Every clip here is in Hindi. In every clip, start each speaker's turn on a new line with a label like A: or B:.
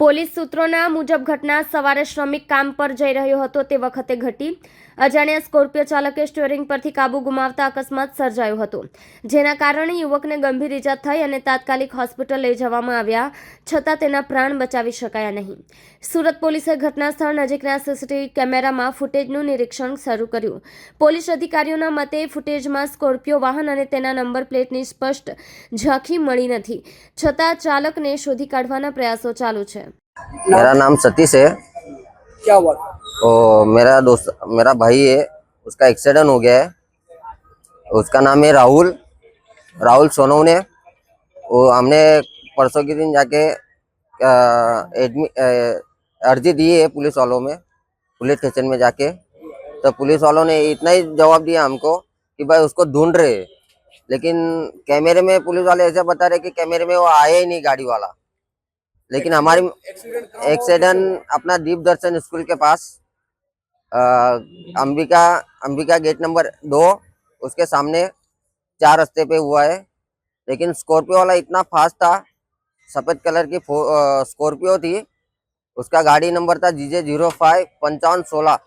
A: પોલીસ સૂત્રોના મુજબ ઘટના સવારે શ્રમિક કામ પર જઈ રહ્યો હતો, તે વખતે ઘટી. અજાણ્યા સ્કોર્પિયો ચાલકે સ્ટીયરિંગ પરથી કાબુ ગુમાવતા અકસ્માત સર્જાયો હતો. જેના કારણે યુવકને ગંભીર ઈજા થઈ અને તાત્કાલિક હોસ્પિટલ લઈ જવામાં આવ્યા, છતાં તેના પ્રાણ બચાવી શકાયા નહીં. સુરત પોલીસે ઘટના સ્થળ નજીકના સીસીટીવી કેમેરામાં ફૂટેજનું નિરીક્ષણ શરૂ કર્યું. પોલીસ અધિકારીઓના મતે, ફૂટેજમાં સ્કોર્પિયો વાહન અને તેના નંબર પ્લેટની સ્પષ્ટ ઝાંખી મળી નથી, છતાં ચાલકને શોધી કાઢવાના પ્રયાસો ચાલુ છે.
B: मेरा नाम सतीश है।
C: क्या हुआ?
B: और मेरा दोस्त मेरा भाई है उसका एक्सीडेंट हो गया है। उसका नाम है राहुल। राहुल सोनवने वो हमने परसों के दिन जाके अर्जी दी है पुलिस वालों में पुलिस स्टेशन में जाके। तो पुलिस वालों ने इतना ही जवाब दिया हमको कि भाई उसको ढूंढ रहे लेकिन कैमरे में पुलिस वाले ऐसे बता रहे कि कैमरे में वो आया ही नहीं गाड़ी वाला। लेकिन हमारी
C: एक्सीडेंट
B: अपना दीप दर्शन स्कूल के पास अ, अंबिका अंबिका गेट नंबर दो उसके सामने चार रास्ते पे हुआ है। लेकिन स्कॉर्पियो वाला इतना फास्ट था सफ़ेद कलर की स्कॉर्पियो थी उसका गाड़ी नंबर था जीजे ज़ीरो फाइव पंचावन सोलह।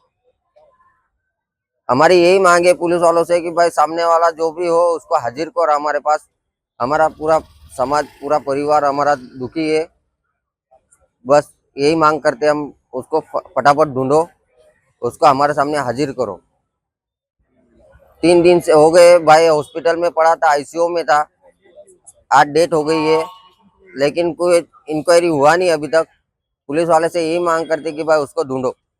B: हमारी यही मांग है पुलिस वालों से कि भाई सामने वाला जो भी हो उसको हाजिर करो हमारे पास। हमारा पूरा समाज पूरा परिवार हमारा दुखी है। बस यही मांग करते हम, उसको फटाफट ढूंढो, उसको हमारे सामने हाजिर करो। तीन दिन से हो गए, भाई हॉस्पिटल में पड़ा था आईसीयू में था, आज डेट हो गई है, लेकिन कोई इंक्वायरी हुआ नहीं अभी तक। पुलिस वाले से यही मांग करते कि भाई उसको ढूंढो।